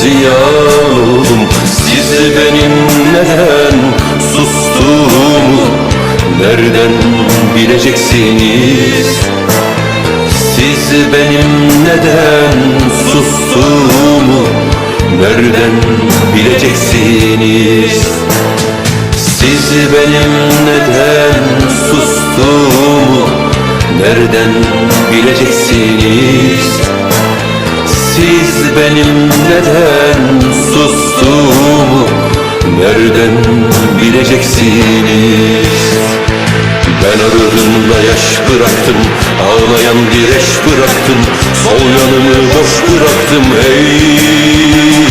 ziyan oldum Siz benim neden sustuğumu nereden bileceksiniz? Siz benim neden sustuğumu nereden bileceksiniz? Siz benim neden sustuğumu nereden bileceksiniz? Benim neden sustuğumu nereden bileceksiniz? Ben aradığımda yaş bıraktım Ağlayan bir eş bıraktım Sol yanımı boş bıraktım hey!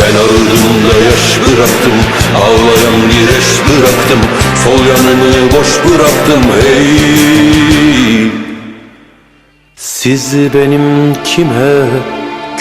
Ben aradığımda yaş bıraktım Ağlayan bir eş bıraktım Sol yanımı boş bıraktım hey! Siz benim kime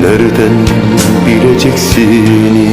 Nereden bileceksiniz